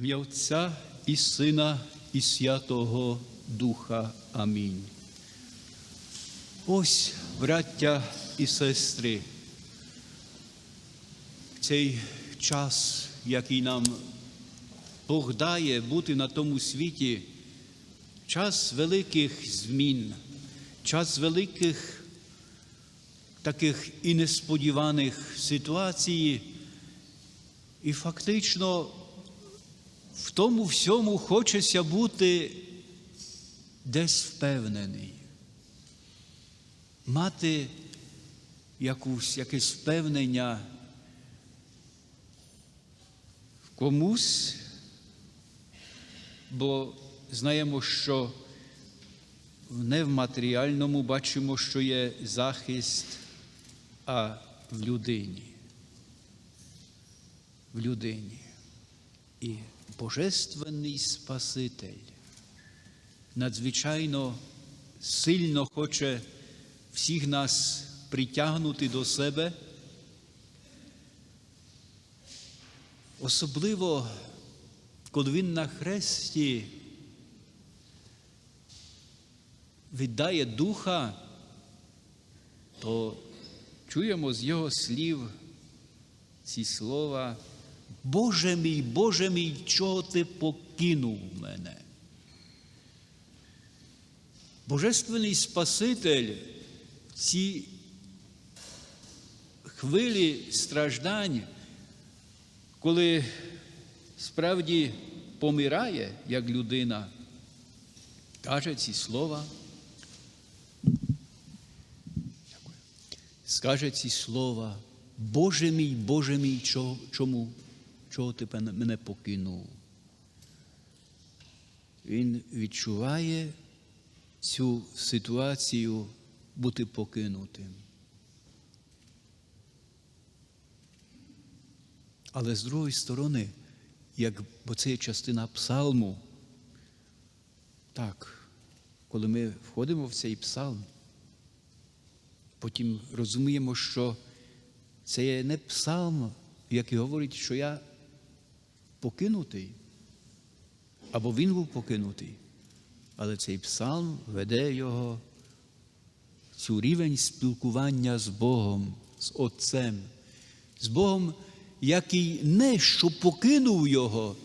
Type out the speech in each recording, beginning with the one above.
Ім'я Отця і Сина, і Святого Духа. Амінь. Ось, браття і сестри, цей час, який нам Бог дає бути на тому світі, час великих змін, час великих таких і несподіваних ситуацій, і фактично в тому всьому хочеться бути десь впевнений, мати якусь, якесь впевнення в комусь, бо знаємо, що не в матеріальному бачимо, що є захист, а в людині. В людині. І Божественний Спаситель надзвичайно сильно хоче всіх нас притягнути до себе, особливо, коли Він на хресті віддає духа, то чуємо з його слів ці слова. Боже мій, Боже мій, чого ти покинув мене? Божественний Спаситель ці хвилі страждань, коли справді помирає як людина, каже ці слова. Скаже ці слова, Боже мій, Боже мій, чому? Чого ти мене покинув? Він відчуває цю ситуацію бути покинутим. Але з другої сторони, як, бо це є частина псалму, так, коли ми входимо в цей псалм, потім розуміємо, що це є не псалм, який говорить, що я покинутий, або він був покинутий, але цей псалм веде його цю рівень спілкування з Богом, з Отцем, з Богом, який не що покинув Його,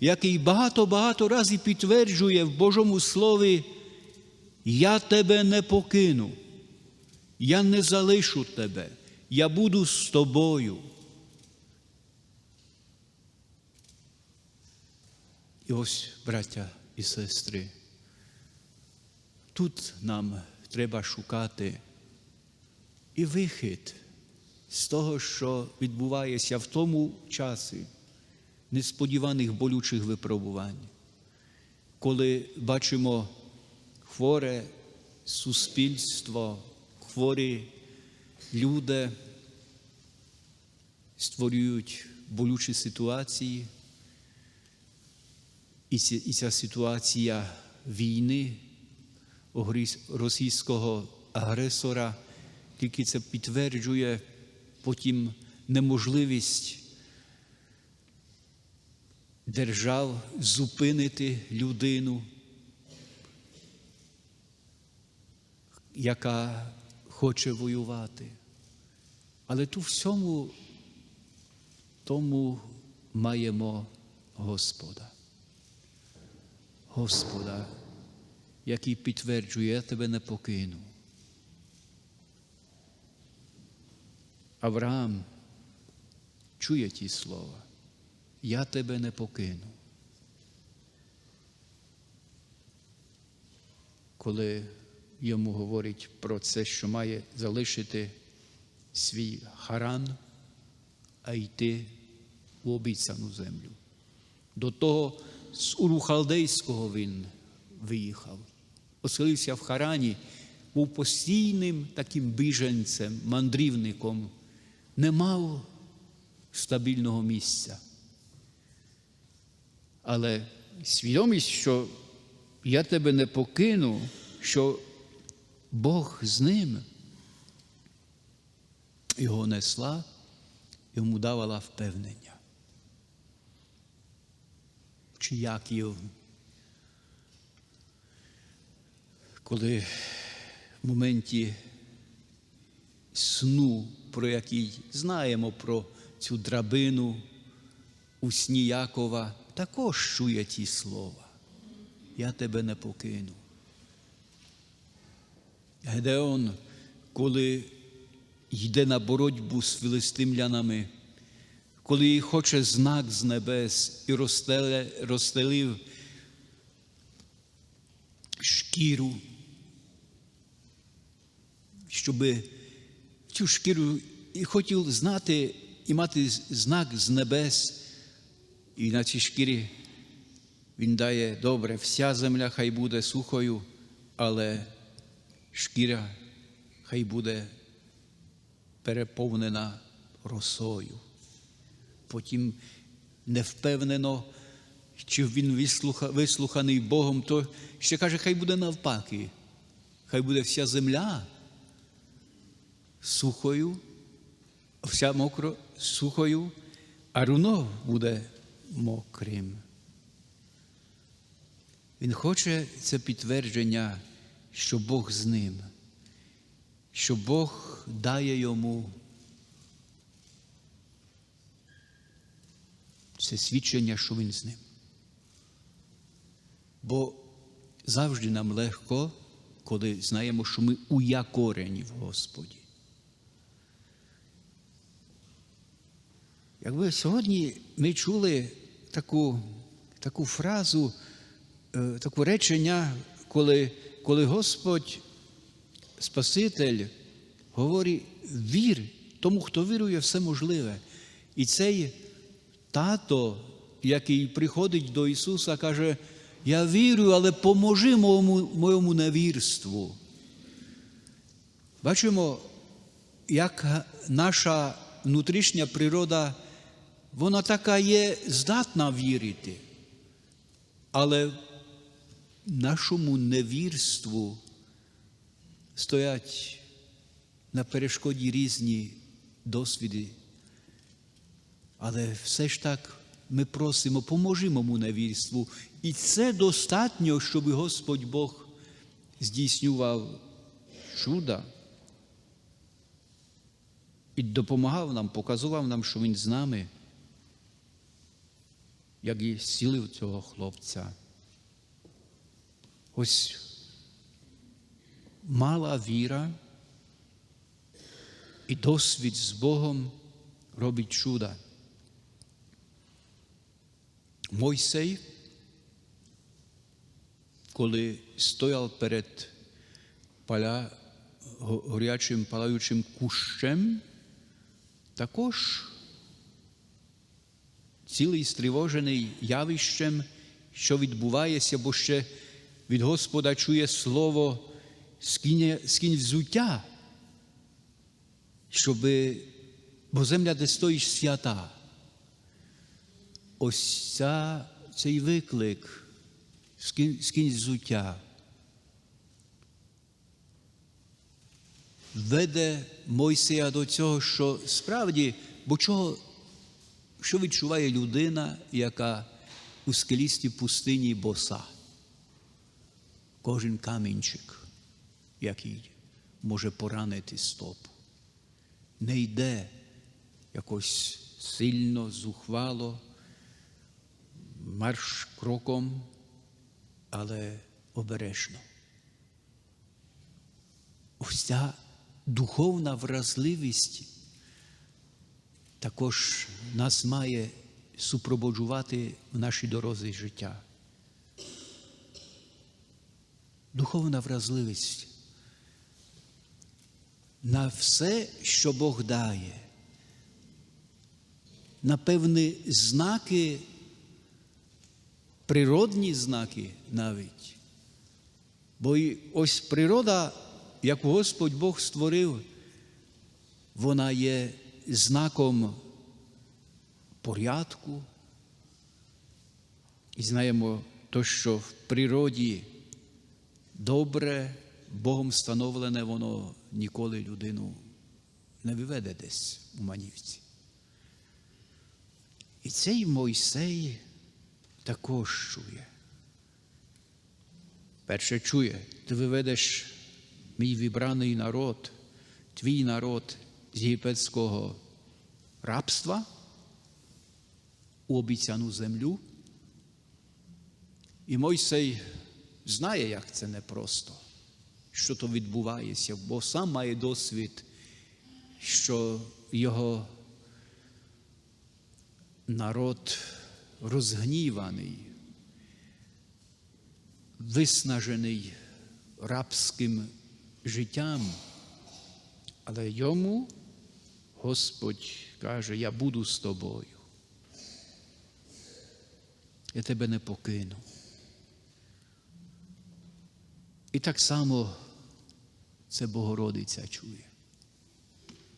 який багато-багато разів підтверджує в Божому Слові, я тебе не покину, я не залишу тебе, я буду з тобою. І ось, браття і сестри, тут нам треба шукати і вихід з того, що відбувається в тому часі несподіваних болючих випробувань, коли бачимо хворе суспільство, хворі люди створюють болючі ситуації. І ця ситуація війни російського агресора, тільки це підтверджує потім неможливість держав зупинити людину, яка хоче воювати. Але ту всьому тому маємо Господа. Господа, який підтверджує, я тебе не покину. Авраам чує ті слова, я тебе не покину. Коли йому говорять про це, що має залишити свій харан, а йти в обіцяну землю. До того з Урухалдейського він виїхав, оселився в Харані, був постійним таким біженцем, мандрівником, не мав стабільного місця. Але свідомість, що я тебе не покину, що Бог з ним його несла, йому давала впевнення. Чи Яків. Коли в моменті сну, про який знаємо про цю драбину у сні Якова, також чує ті слова. Я тебе не покину. Гедеон, коли йде на боротьбу з філистимлянами, коли хоче знак з небес і розстелив шкіру, щоб цю шкіру і хотів знати і мати знак з небес, і на цій шкірі він дає добре, вся земля хай буде сухою, але шкіра хай буде переповнена росою. Потім невпевнено, чи він вислуха, вислуханий Богом, то ще каже, хай буде навпаки, хай буде вся земля сухою, вся мокро сухою, а руно буде мокрим. Він хоче це підтвердження, що Бог з ним, що Бог дає йому це свідчення, що він з ним. Бо завжди нам легко, коли знаємо, що ми уякорені в Господі. Якби сьогодні ми чули таку, таку фразу, е, таке речення, коли, коли Господь, Спаситель, говорить вір, тому, хто вірує, все можливе. І цей тато, який приходить до Ісуса, каже, я вірю, але поможи моєму, моєму невірству. Бачимо, як наша внутрішня природа, вона така є здатна вірити, але нашому невірству стоять на перешкоді різні досвіди. Але все ж так ми просимо, поможи моєму невірству. І це достатньо, щоб Господь Бог здійснював чуда і допомагав нам, показував нам, що Він з нами, як і зцілив цього хлопця. Ось мала віра і досвід з Богом робить чуда. Мойсей, коли стояв перед паля, горячим палаючим кущем, також цілий стривожений явищем, що відбувається, бо ще від Господа чує слово скинь, скинь взуття, щоби, бо земля, де стоїш свята. Ось ця, цей виклик, скинь взуття. Веде Мойсея до цього, що справді, бо чого, що відчуває людина, яка у скелісті пустині боса? Кожен камінчик, який може поранити стопу, не йде якось сильно, зухвало, марш кроком, але обережно. Ось ця духовна вразливість також нас має супроводжувати в нашій дорозі життя. Духовна вразливість на все, що Бог дає, на певні знаки, природні знаки навіть. Бо і ось природа, яку Господь Бог створив, вона є знаком порядку. І знаємо то, що в природі добре, Богом встановлене, воно ніколи людину не виведе десь у манівці. І цей Мойсей також чує. Перше чує, ти виведеш мій вібраний народ, твій народ з єгипетського рабства у обіцяну землю. І Мойсей знає, як це непросто, що то відбувається, бо сам має досвід, що його народ розгніваний, виснажений рабським життям, але йому Господь каже, я буду з тобою. Я тебе не покину. І так само це Богородиця чує.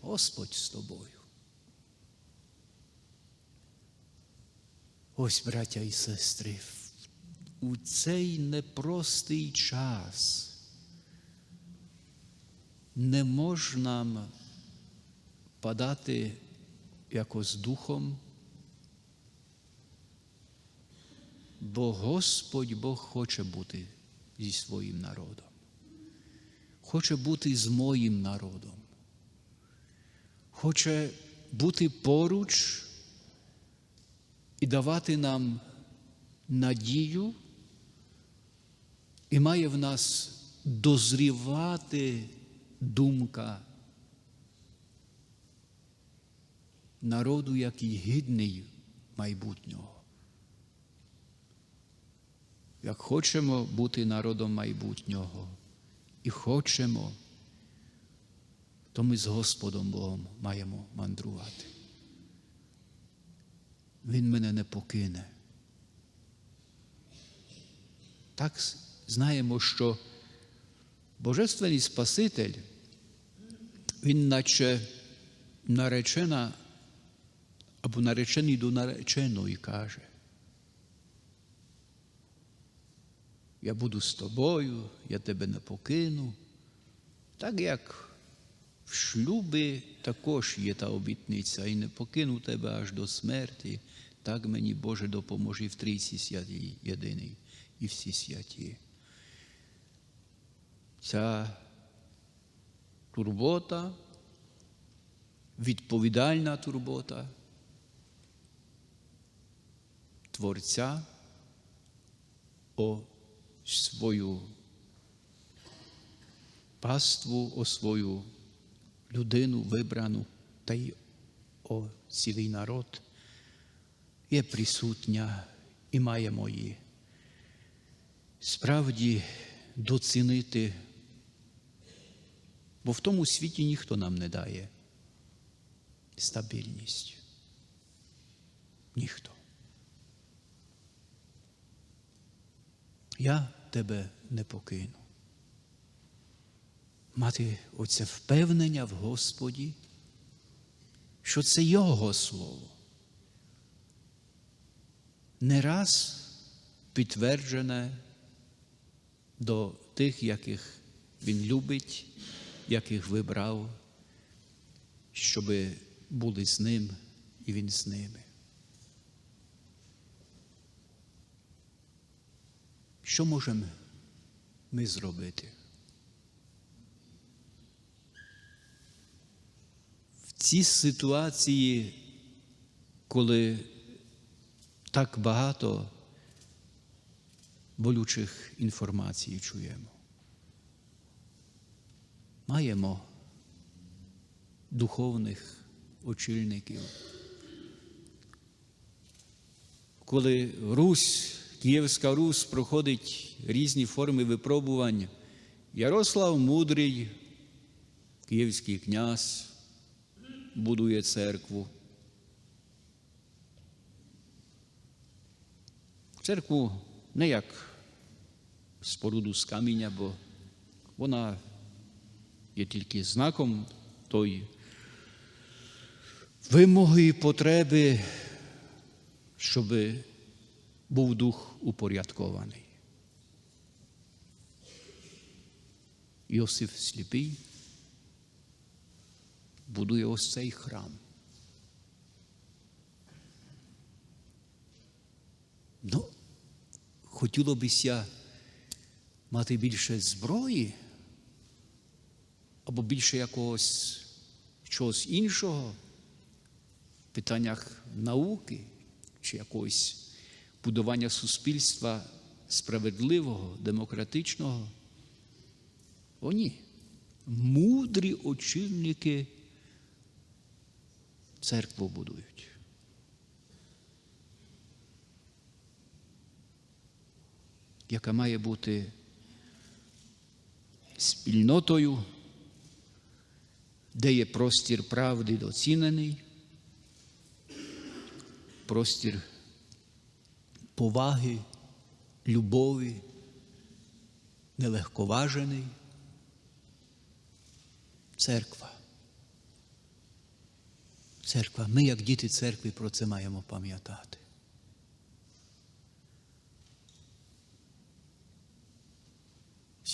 Господь з тобою. Ось, браття і сестри, у цей непростий час не можна падати якось духом, бо Господь Бог хоче бути зі своїм народом, хоче бути з моїм народом, хоче бути поруч і давати нам надію, і має в нас дозрівати думка народу, який гідний майбутнього. Як хочемо бути народом майбутнього і хочемо, то ми з Господом Богом маємо мандрувати. Він мене не покине. Так знаємо, що Божественний Спаситель, він наче наречена або наречений до нареченої каже. Я буду з тобою, я тебе не покину. Так як в шлюбі також є та обітниця, і не покину тебе аж до смерті, так мені Боже допоможе в трійці святій єдиний і всі святі. Ця турбота, відповідальна турбота Творця о свою паству, о свою людину вибрану та й о цілий народ є присутня і маємо її справді доцінити, бо в тому світі ніхто нам не дає стабільність. Ніхто. Я тебе не покину. Мати оце впевнення в Господі, що це Його Слово. Не раз підтверджене до тих, яких Він любить, яких вибрав, щоб були з ним і він з ними. Що можемо ми зробити? В цій ситуації, коли так багато болючих інформацій чуємо, маємо духовних очільників. Коли Русь Київська Русь проходить різні форми випробувань. Ярослав Мудрий, київський князь, будує церкву. Церкву не як споруду з каміння, бо вона є тільки знаком тої вимоги і потреби, щоби був дух упорядкований. Йосиф сліпий будує ось цей храм. Хотіло бися мати більше зброї або більше якогось чогось іншого в питаннях науки чи якогось будування суспільства справедливого, демократичного. О, ні. Мудрі очільники церкву будують. Яка має бути спільнотою, де є простір правди доцінений, простір поваги, любові, нелегковажений. Церква. Церква. Ми, як діти церкви, про це маємо пам'ятати.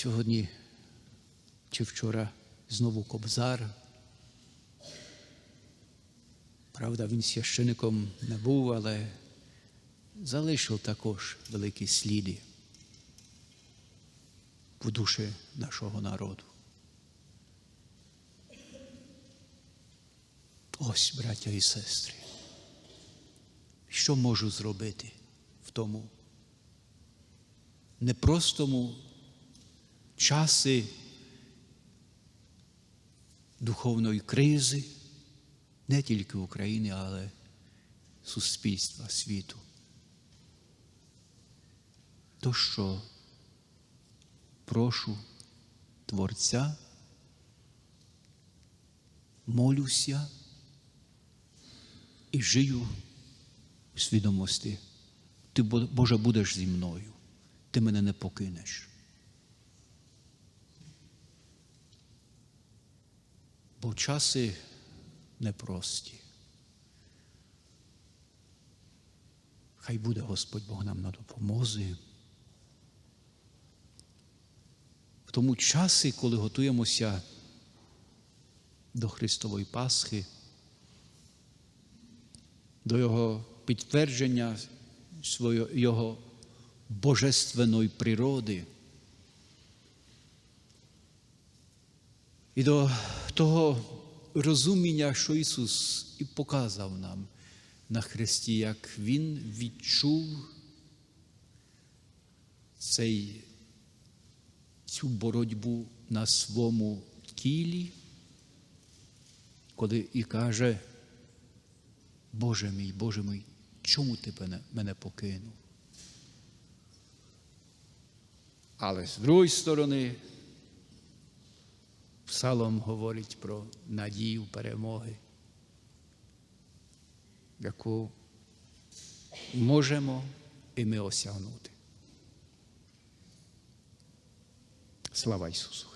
Сьогодні чи вчора знову кобзар. Правда, він священиком не був, але залишив також великі сліди в душі нашого народу. Ось, браття і сестри, що можу зробити в тому непростому часи духовної кризи, не тільки України, але суспільства, світу. То що прошу Творця, молюся і жию у свідомості. Ти, Боже, будеш зі мною, ти мене не покинеш. Бо часи непрості. Хай буде Господь Бог нам на допомозі. В тому часі, коли готуємося до Христової Пасхи, до Його підтвердження Його божественної природи. І до того розуміння, що Ісус і показав нам на Христі, як Він відчув цей, цю боротьбу на своєму тілі, коли і каже, Боже мій, Боже мій, чому ти мене, мене покинув? Але з другої сторони, Псалом говорить про надію перемоги, яку можемо і ми осягнути. Слава Ісусу!